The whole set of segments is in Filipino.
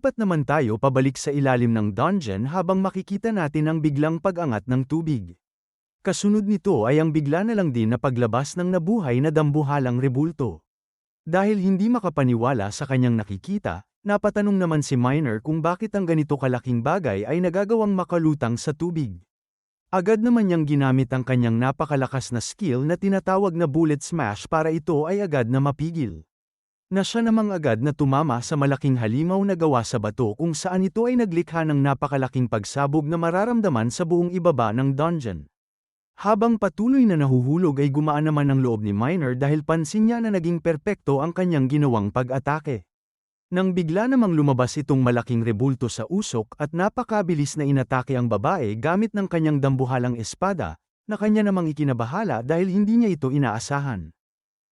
Lumipat naman tayo pabalik sa ilalim ng dungeon habang makikita natin ang biglang pag-angat ng tubig. Kasunod nito ay ang bigla na lang din na paglabas ng nabuhay na dambuhalang rebulto. Dahil hindi makapaniwala sa kanyang nakikita, napatanong naman si Miner kung bakit ang ganito kalaking bagay ay nagagawang makalutang sa tubig. Agad naman niyang ginamit ang kanyang napakalakas na skill na tinatawag na bullet smash para ito ay agad na mapigil na siya namang agad na tumama sa malaking halimaw na gawa sa bato kung saan ito ay naglikha ng napakalaking pagsabog na mararamdaman sa buong ibaba ng dungeon. Habang patuloy na nahuhulog ay gumaan naman ang loob ni Miner dahil pansin niya na naging perpekto ang kanyang ginawang pag-atake. Nang bigla namang lumabas itong malaking rebulto sa usok at napakabilis na inatake ang babae gamit ng kanyang dambuhalang espada, na kanya namang ikinabahala dahil hindi niya ito inaasahan.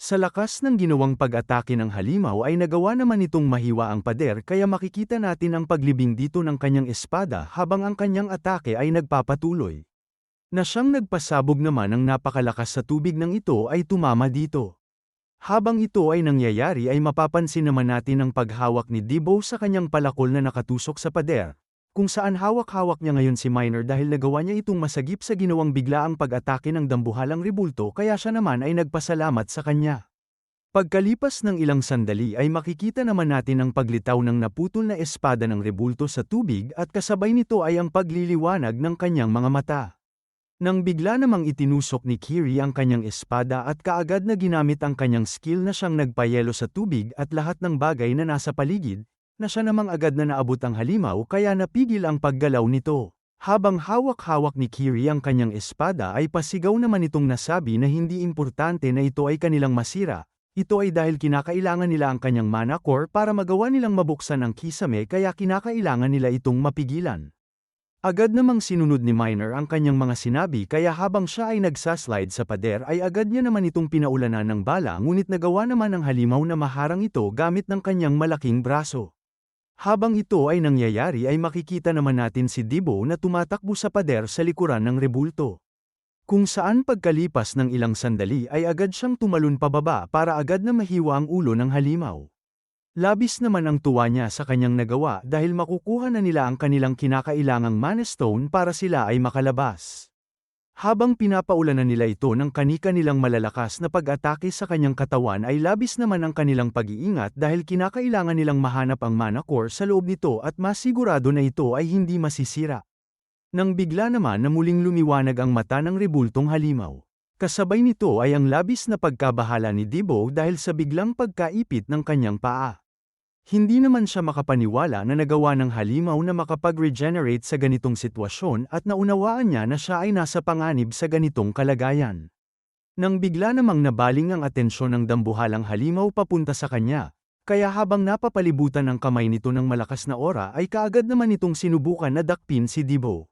Sa lakas ng ginawang pag-atake ng halimaw ay nagawa naman itong mahiwa ang pader kaya makikita natin ang paglibing dito ng kanyang espada habang ang kanyang atake ay nagpapatuloy. Na siyang nagpasabog naman ang napakalakas sa tubig ng ito ay tumama dito. Habang ito ay nangyayari ay mapapansin naman natin ang paghawak ni Debo sa kanyang palakol na nakatusok sa pader, kung saan hawak-hawak niya ngayon si Miner dahil nagawa niya itong masagip sa ginawang biglaang pag-atake ng dambuhalang rebulto kaya siya naman ay nagpasalamat sa kanya. Pagkalipas ng ilang sandali ay makikita naman natin ang paglitaw ng naputol na espada ng rebulto sa tubig at kasabay nito ay ang pagliliwanag ng kanyang mga mata. Nang bigla namang itinusok ni Kiri ang kanyang espada at kaagad na ginamit ang kanyang skill na siyang nagpayelo sa tubig at lahat ng bagay na nasa paligid, na siya namang agad na naabot ang halimaw kaya napigil ang paggalaw nito. Habang hawak-hawak ni Kiri ang kanyang espada ay pasigaw naman itong nasabi na hindi importante na ito ay kanilang masira, ito ay dahil kinakailangan nila ang kanyang mana core para magawa nilang mabuksan ang kisame kaya kinakailangan nila itong mapigilan. Agad namang sinunod ni Miner ang kanyang mga sinabi kaya habang siya ay nagsaslide sa pader ay agad niya naman itong pinaulanan ng bala ngunit nagawa naman ng halimaw na maharang ito gamit ng kanyang malaking braso. Habang ito ay nangyayari ay makikita naman natin si Dibo na tumatakbo sa pader sa likuran ng rebulto. Kung saan pagkalipas ng ilang sandali ay agad siyang tumalon pababa para agad na mahiwa ang ulo ng halimaw. Labis naman ang tuwa niya sa kanyang nagawa dahil makukuha na nila ang kanilang kinakailangang mana stone para sila ay makalabas. Habang pinapaulanan nila ito ng kanika nilang malalakas na pag-atake sa kanyang katawan ay labis naman ang kanilang pag-iingat dahil kinakailangan nilang mahanap ang mana core sa loob nito at masigurado na ito ay hindi masisira. Nang bigla naman na muling lumiwanag ang mata ng rebultong halimaw. Kasabay nito ay ang labis na pagkabahala ni Debo dahil sa biglang pagkaipit ng kanyang paa. Hindi naman siya makapaniwala na nagawa ng halimaw na makapag-regenerate sa ganitong sitwasyon at naunawaan niya na siya ay nasa panganib sa ganitong kalagayan. Nang bigla namang nabaling ang atensyon ng dambuhalang halimaw papunta sa kanya, kaya habang napapalibutan ang kamay nito ng malakas na ora ay kaagad naman itong sinubukan na dakpin si Dibo.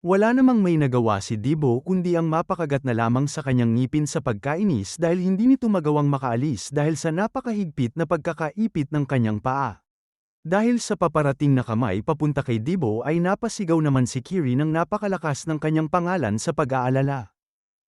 Wala namang may nagawa si Dibo kundi ang mapakagat na lamang sa kanyang ngipin sa pagkainis dahil hindi nito magawang makaalis dahil sa napakahigpit na pagkakaipit ng kanyang paa. Dahil sa paparating na kamay papunta kay Dibo ay napasigaw naman si Kiri ng napakalakas ng kanyang pangalan sa pag-aalala.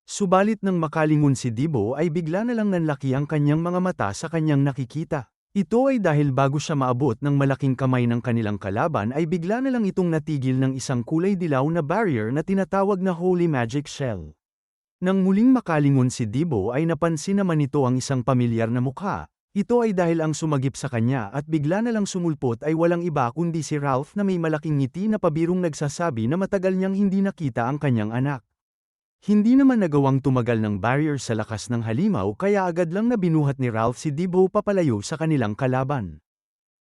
Subalit nang makalingon si Dibo ay bigla na lang nanlaki ang kanyang mga mata sa kanyang nakikita. Ito ay dahil bago siya maabot ng malaking kamay ng kanilang kalaban ay bigla na lang itong natigil ng isang kulay dilaw na barrier na tinatawag na Holy Magic Shell. Nang muling makalingon si Dibo ay napansin naman ito ang isang pamilyar na mukha. Ito ay dahil ang sumagip sa kanya at bigla na lang sumulpot ay walang iba kundi si Ralph na may malaking ngiti na pabirong nagsasabi na matagal niyang hindi nakita ang kanyang anak. Hindi naman nagawang tumagal ng barrier sa lakas ng halimaw kaya agad lang na binuhat ni Ralph si Debo papalayo sa kanilang kalaban.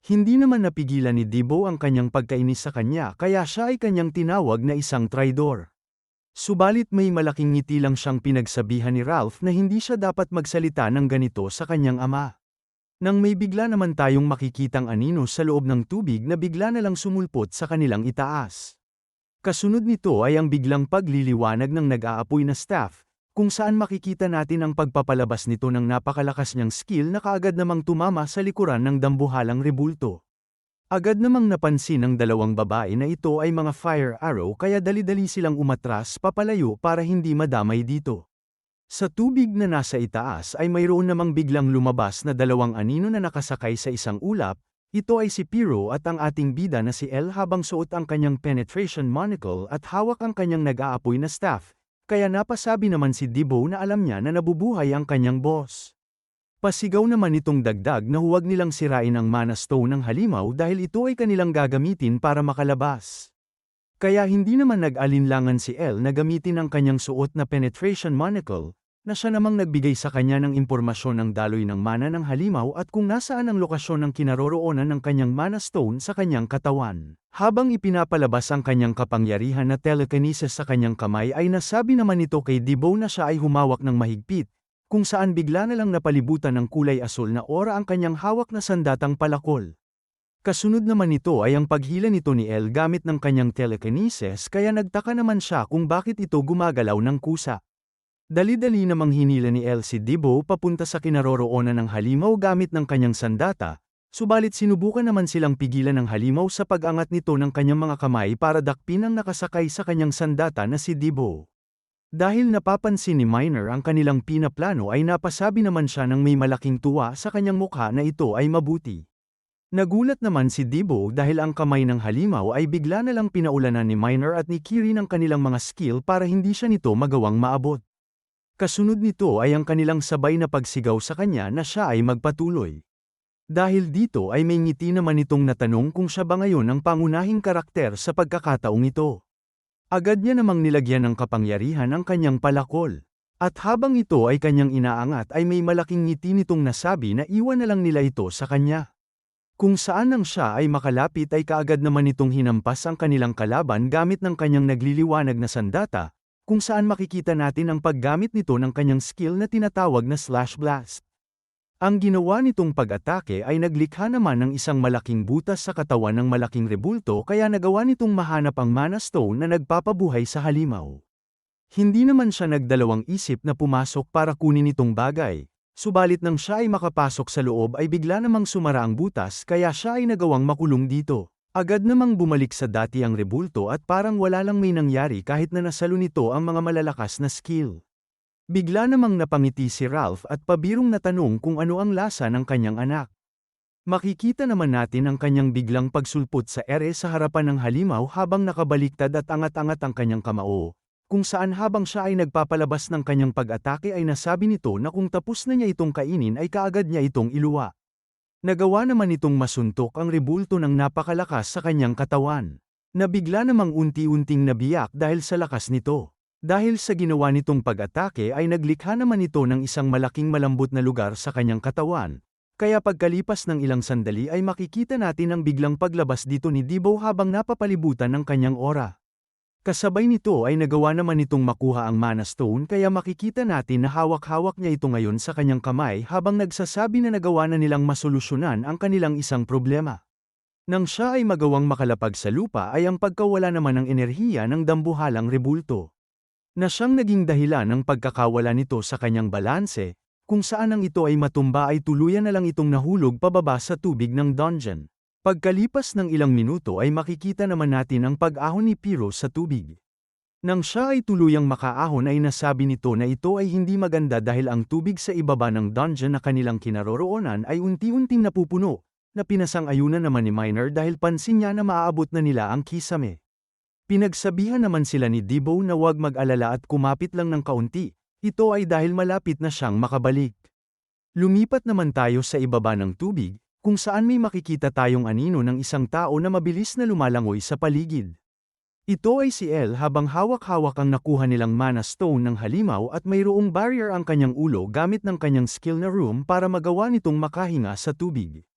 Hindi naman napigilan ni Debo ang kanyang pagkainis sa kanya kaya siya ay kanyang tinawag na isang traidor. Subalit may malaking ngiti lang siyang pinagsabihan ni Ralph na hindi siya dapat magsalita ng ganito sa kanyang ama. Nang may bigla naman tayong makikitang anino sa loob ng tubig na bigla na lang sumulpot sa kanilang itaas. Kasunod nito ay ang biglang pagliliwanag ng nag-aapoy na staff, kung saan makikita natin ang pagpapalabas nito ng napakalakas niyang skill na kaagad namang tumama sa likuran ng dambuhalang rebulto. Agad namang napansin ng dalawang babae na ito ay mga fire arrow kaya dali-dali silang umatras papalayo para hindi madamay dito. Sa tubig na nasa itaas ay mayroon namang biglang lumabas na dalawang anino na nakasakay sa isang ulap, Ito ay si Piro at ang ating bida na si El habang suot ang kanyang penetration monocle at hawak ang kanyang nag-aapoy na staff, kaya napasabi naman si Dibo na alam niya na nabubuhay ang kanyang boss. Pasigaw naman itong dagdag na huwag nilang sirain ang mana stone ng halimaw dahil ito ay kanilang gagamitin para makalabas. Kaya hindi naman nag-alinlangan si El na gamitin ang kanyang suot na penetration monocle, na siya namang nagbigay sa kanya ng impormasyon ng daloy ng mana ng halimaw at kung nasaan ang lokasyon ng kinaroroonan ng kanyang mana stone sa kanyang katawan. Habang ipinapalabas ang kanyang kapangyarihan na telekinesis sa kanyang kamay ay nasabi naman ito kay Dibo na siya ay humawak ng mahigpit, kung saan bigla na lang napalibutan ng kulay asul na ora ang kanyang hawak na sandatang palakol. Kasunod naman nito ay ang paghila nito ni El gamit ng kanyang telekinesis kaya nagtaka naman siya kung bakit ito gumagalaw ng kusa. Dali-dali namang hinila ni El si Dibo papunta sa kinaroroonan ng halimaw gamit ng kanyang sandata, subalit sinubukan naman silang pigilan ng halimaw sa pag-angat nito ng kanyang mga kamay para dakpin ang nakasakay sa kanyang sandata na si Dibo. Dahil napapansin ni Miner ang kanilang pinaplano ay napasabi naman siya ng may malaking tuwa sa kanyang mukha na ito ay mabuti. Nagulat naman si Dibo dahil ang kamay ng halimaw ay bigla na lang pinaulanan ni Miner at ni Kiri ng kanilang mga skill para hindi siya nito magawang maabot. Kasunod nito ay ang kanilang sabay na pagsigaw sa kanya na siya ay magpatuloy. Dahil dito ay may ngiti naman itong natanong kung siya ba ngayon ang pangunahing karakter sa pagkakataong ito. Agad niya namang nilagyan ng kapangyarihan ang kanyang palakol. At habang ito ay kanyang inaangat ay may malaking ngiti nitong nasabi na iwan na lang nila ito sa kanya. Kung saan nang siya ay makalapit ay kaagad naman itong hinampas ang kanilang kalaban gamit ng kanyang nagliliwanag na sandata, kung saan makikita natin ang paggamit nito ng kanyang skill na tinatawag na Slash Blast. Ang ginawa nitong pag-atake ay naglikha naman ng isang malaking butas sa katawan ng malaking rebulto kaya nagawa nitong mahanap ang Mana Stone na nagpapabuhay sa halimaw. Hindi naman siya nagdalawang isip na pumasok para kunin itong bagay, subalit nang siya ay makapasok sa loob ay bigla namang sumara ang butas kaya siya ay nagawang makulong dito. Agad namang bumalik sa dati ang rebulto at parang wala lang may nangyari kahit na nasalo nito ang mga malalakas na skill. Bigla namang napangiti si Ralph at pabirong natanong kung ano ang lasa ng kanyang anak. Makikita naman natin ang kanyang biglang pagsulpot sa ere sa harapan ng halimaw habang nakabaliktad at angat-angat ang kanyang kamao, kung saan habang siya ay nagpapalabas ng kanyang pag-atake ay nasabi nito na kung tapos na niya itong kainin ay kaagad niya itong iluwa. Nagawa naman itong masuntok ang rebulto ng napakalakas sa kanyang katawan. Nabigla namang unti-unting nabiyak dahil sa lakas nito. Dahil sa ginawa nitong pag-atake ay naglikha naman ito ng isang malaking malambot na lugar sa kanyang katawan. Kaya pagkalipas ng ilang sandali ay makikita natin ang biglang paglabas dito ni Dibo habang napapalibutan ng kanyang aura. Kasabay nito ay nagawa naman nitong makuha ang Mana Stone kaya makikita natin na hawak-hawak niya ito ngayon sa kanyang kamay habang nagsasabi na nagawa na nilang masolusyonan ang kanilang isang problema. Nang siya ay magawang makalapag sa lupa ay ang pagkawala naman ng enerhiya ng dambuhalang rebulto. Na siyang naging dahilan ng pagkakawala nito sa kanyang balanse, kung saan ang ito ay matumba ay tuluyan na lang itong nahulog pababa sa tubig ng dungeon. Pagkalipas ng ilang minuto ay makikita naman natin ang pag-ahon ni Piro sa tubig. Nang siya ay tuluyang makaahon ay nasabi nito na ito ay hindi maganda dahil ang tubig sa ibaba ng dungeon na kanilang kinaroroonan ay unti-unting napupuno, na pinasang-ayunan naman ni Miner dahil pansin niya na maaabot na nila ang kisame. Pinagsabihan naman sila ni Dibo na huwag mag-alala at kumapit lang ng kaunti, ito ay dahil malapit na siyang makabalik. Lumipat naman tayo sa ibaba ng tubig, kung saan may makikita tayong anino ng isang tao na mabilis na lumalangoy sa paligid. Ito ay si El habang hawak-hawak ang nakuha nilang mana stone ng halimaw at mayroong barrier ang kanyang ulo gamit ng kanyang skill na room para magawa nitong makahinga sa tubig.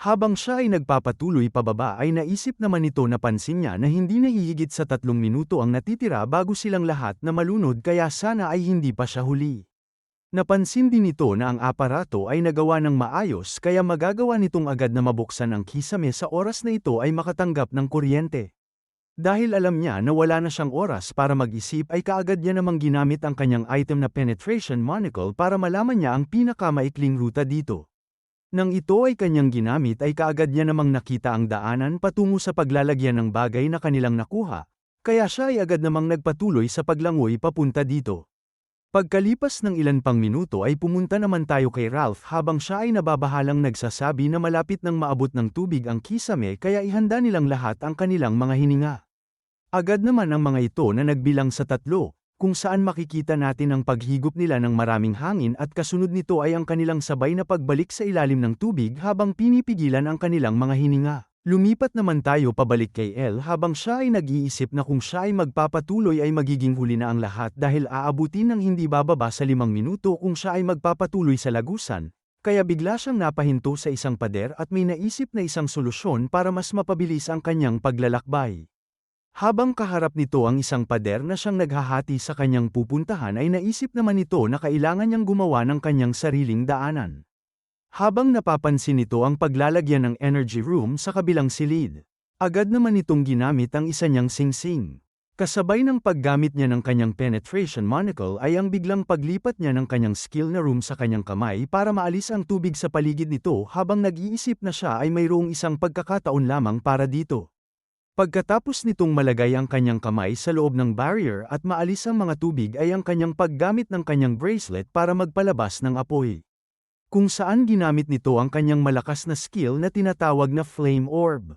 Habang siya ay nagpapatuloy pababa ay naisip naman nito na pansin niya na hindi nahihigit sa tatlong minuto ang natitira bago silang lahat na malunod kaya sana ay hindi pa siya huli. Napansin din nito na ang aparato ay nagawa ng maayos kaya magagawa nitong agad na mabuksan ang kisame sa oras na ito ay makatanggap ng kuryente. Dahil alam niya na wala na siyang oras para mag-isip ay kaagad niya namang ginamit ang kanyang item na penetration monocle para malaman niya ang pinakamaikling ruta dito. Nang ito ay kanyang ginamit ay kaagad niya namang nakita ang daanan patungo sa paglalagyan ng bagay na kanilang nakuha, kaya siya ay agad namang nagpatuloy sa paglangoy papunta dito. Pagkalipas ng ilan pang minuto ay pumunta naman tayo kay Ralph habang siya ay nababahalang nagsasabi na malapit nang maabot ng tubig ang kisame kaya ihanda nilang lahat ang kanilang mga hininga. Agad naman ang mga ito na nagbilang sa tatlo, kung saan makikita natin ang paghigop nila ng maraming hangin at kasunod nito ay ang kanilang sabay na pagbalik sa ilalim ng tubig habang pinipigilan ang kanilang mga hininga. Lumipat naman tayo pabalik kay El habang siya ay nag-iisip na kung siya ay magpapatuloy ay magiging huli na ang lahat dahil aabutin ng hindi bababa sa limang minuto kung siya ay magpapatuloy sa lagusan, kaya bigla siyang napahinto sa isang pader at may naisip na isang solusyon para mas mapabilis ang kanyang paglalakbay. Habang kaharap nito ang isang pader na siyang naghahati sa kanyang pupuntahan ay naisip naman nito na kailangan niyang gumawa ng kanyang sariling daanan. Habang napapansin nito ang paglalagyan ng energy room sa kabilang silid, agad naman itong ginamit ang isa niyang singsing. Kasabay ng paggamit niya ng kanyang penetration monocle ay ang biglang paglipat niya ng kanyang skill na room sa kanyang kamay para maalis ang tubig sa paligid nito habang nag-iisip na siya ay mayroong isang pagkakataon lamang para dito. Pagkatapos nitong malagay ang kanyang kamay sa loob ng barrier at maalis ang mga tubig ay ang kanyang paggamit ng kanyang bracelet para magpalabas ng apoy kung saan ginamit nito ang kanyang malakas na skill na tinatawag na Flame Orb.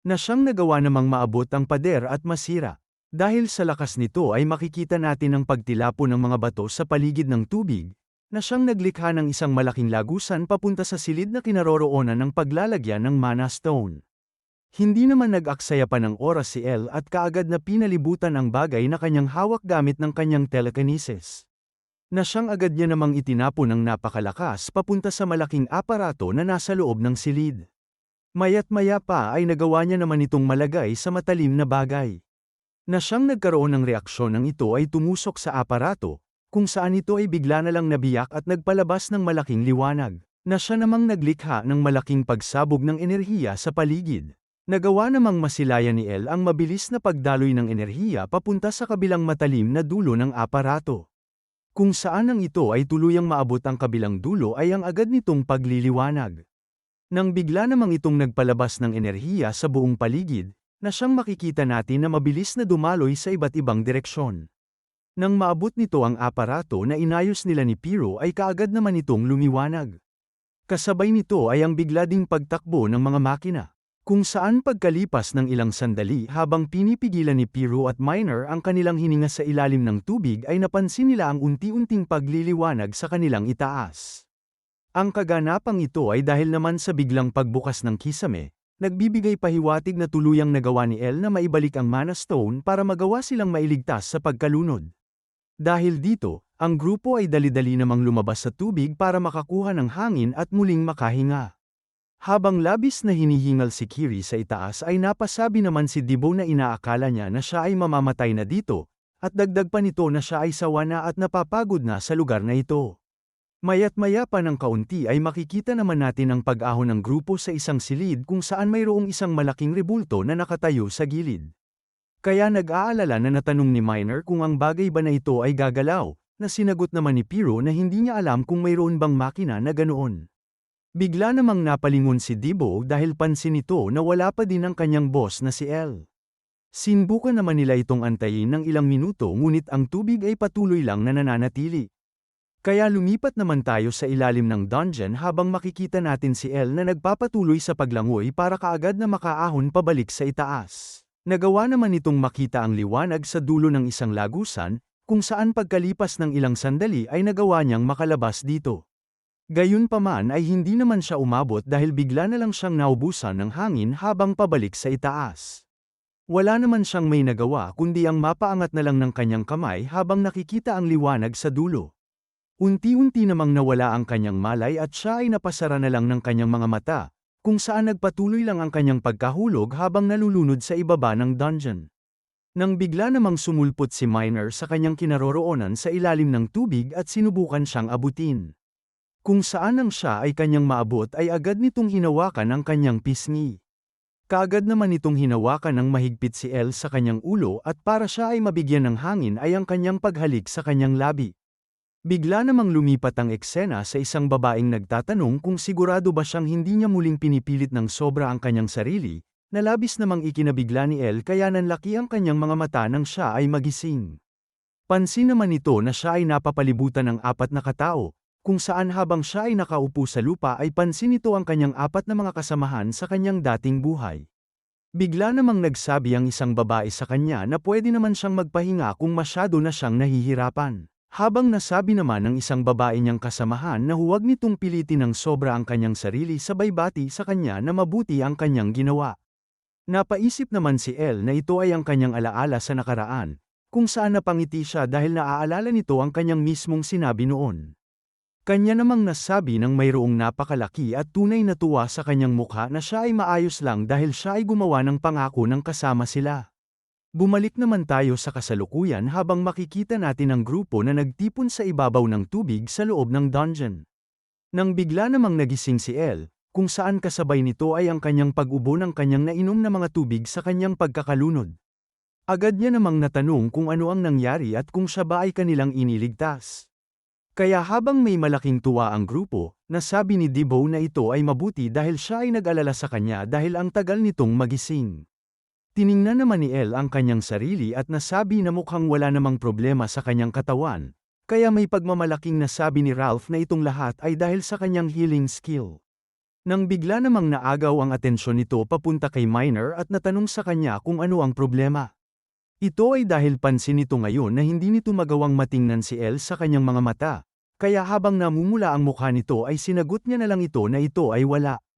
Na siyang nagawa namang maabot ang pader at masira. Dahil sa lakas nito ay makikita natin ang pagtilapo ng mga bato sa paligid ng tubig, na siyang naglikha ng isang malaking lagusan papunta sa silid na kinaroroonan ng paglalagyan ng mana stone. Hindi naman nag-aksaya pa ng oras si El at kaagad na pinalibutan ang bagay na kanyang hawak gamit ng kanyang telekinesis na siyang agad niya namang itinapon ng napakalakas papunta sa malaking aparato na nasa loob ng silid. Mayat maya pa ay nagawa niya naman itong malagay sa matalim na bagay. Na siyang nagkaroon ng reaksyon ng ito ay tumusok sa aparato, kung saan ito ay bigla na lang nabiyak at nagpalabas ng malaking liwanag, na siya namang naglikha ng malaking pagsabog ng enerhiya sa paligid. Nagawa namang masilayan ni El ang mabilis na pagdaloy ng enerhiya papunta sa kabilang matalim na dulo ng aparato. Kung saan ang ito ay tuluyang maabot ang kabilang dulo ay ang agad nitong pagliliwanag. Nang bigla namang itong nagpalabas ng enerhiya sa buong paligid, na siyang makikita natin na mabilis na dumaloy sa iba't ibang direksyon. Nang maabot nito ang aparato na inayos nila ni Piro ay kaagad naman itong lumiwanag. Kasabay nito ay ang bigla ding pagtakbo ng mga makina. Kung saan pagkalipas ng ilang sandali habang pinipigilan ni Piro at Miner ang kanilang hininga sa ilalim ng tubig ay napansin nila ang unti-unting pagliliwanag sa kanilang itaas. Ang kaganapang ito ay dahil naman sa biglang pagbukas ng kisame, nagbibigay pahiwatig na tuluyang nagawa ni El na maibalik ang Mana Stone para magawa silang mailigtas sa pagkalunod. Dahil dito, ang grupo ay dali-dali namang lumabas sa tubig para makakuha ng hangin at muling makahinga. Habang labis na hinihingal si Kiri sa itaas ay napasabi naman si Dibo na inaakala niya na siya ay mamamatay na dito, at dagdag pa nito na siya ay sawa na at napapagod na sa lugar na ito. Mayat maya pa ng kaunti ay makikita naman natin ang pag-ahon ng grupo sa isang silid kung saan mayroong isang malaking rebulto na nakatayo sa gilid. Kaya nag-aalala na natanong ni Miner kung ang bagay ba na ito ay gagalaw, na sinagot naman ni Piro na hindi niya alam kung mayroon bang makina na ganoon. Bigla namang napalingon si Dibo dahil pansin nito na wala pa din ang kanyang boss na si El. Sinbukan naman nila itong antayin ng ilang minuto ngunit ang tubig ay patuloy lang na nananatili. Kaya lumipat naman tayo sa ilalim ng dungeon habang makikita natin si El na nagpapatuloy sa paglangoy para kaagad na makaahon pabalik sa itaas. Nagawa naman itong makita ang liwanag sa dulo ng isang lagusan, kung saan pagkalipas ng ilang sandali ay nagawa niyang makalabas dito. Gayunpaman ay hindi naman siya umabot dahil bigla na lang siyang naubusan ng hangin habang pabalik sa itaas. Wala naman siyang may nagawa kundi ang mapaangat na lang ng kanyang kamay habang nakikita ang liwanag sa dulo. Unti-unti namang nawala ang kanyang malay at siya ay napasara na lang ng kanyang mga mata, kung saan nagpatuloy lang ang kanyang pagkahulog habang nalulunod sa ibaba ng dungeon. Nang bigla namang sumulpot si Miner sa kanyang kinaroroonan sa ilalim ng tubig at sinubukan siyang abutin. Kung saan ang siya ay kanyang maabot ay agad nitong hinawakan ang kanyang pisngi. Kaagad naman itong hinawakan ng mahigpit si El sa kanyang ulo at para siya ay mabigyan ng hangin ay ang kanyang paghalik sa kanyang labi. Bigla namang lumipat ang eksena sa isang babaeng nagtatanong kung sigurado ba siyang hindi niya muling pinipilit ng sobra ang kanyang sarili, na labis namang ikinabigla ni El kaya nanlaki ang kanyang mga mata nang siya ay magising. Pansin naman nito na siya ay napapalibutan ng apat na katao, kung saan habang siya ay nakaupo sa lupa ay pansin nito ang kanyang apat na mga kasamahan sa kanyang dating buhay. Bigla namang nagsabi ang isang babae sa kanya na pwede naman siyang magpahinga kung masyado na siyang nahihirapan. Habang nasabi naman ng isang babae niyang kasamahan na huwag nitong pilitin ng sobra ang kanyang sarili sabay bati sa kanya na mabuti ang kanyang ginawa. Napaisip naman si El na ito ay ang kanyang alaala sa nakaraan, kung saan napangiti siya dahil naaalala nito ang kanyang mismong sinabi noon. Kanya namang nasabi ng mayroong napakalaki at tunay na tuwa sa kanyang mukha na siya ay maayos lang dahil siya ay gumawa ng pangako ng kasama sila. Bumalik naman tayo sa kasalukuyan habang makikita natin ang grupo na nagtipon sa ibabaw ng tubig sa loob ng dungeon. Nang bigla namang nagising si El, kung saan kasabay nito ay ang kanyang pag-ubo ng kanyang nainom na mga tubig sa kanyang pagkakalunod. Agad niya namang natanong kung ano ang nangyari at kung siya ba ay kanilang iniligtas. Kaya habang may malaking tuwa ang grupo, nasabi ni Debo na ito ay mabuti dahil siya ay nag-alala sa kanya dahil ang tagal nitong magising. Tiningnan naman ni El ang kanyang sarili at nasabi na mukhang wala namang problema sa kanyang katawan, kaya may pagmamalaking nasabi ni Ralph na itong lahat ay dahil sa kanyang healing skill. Nang bigla namang naagaw ang atensyon nito papunta kay Minor at natanong sa kanya kung ano ang problema. Ito ay dahil pansin nito ngayon na hindi nito magawang matingnan si El sa kanyang mga mata, kaya habang namumula ang mukha nito ay sinagot niya na lang ito na ito ay wala.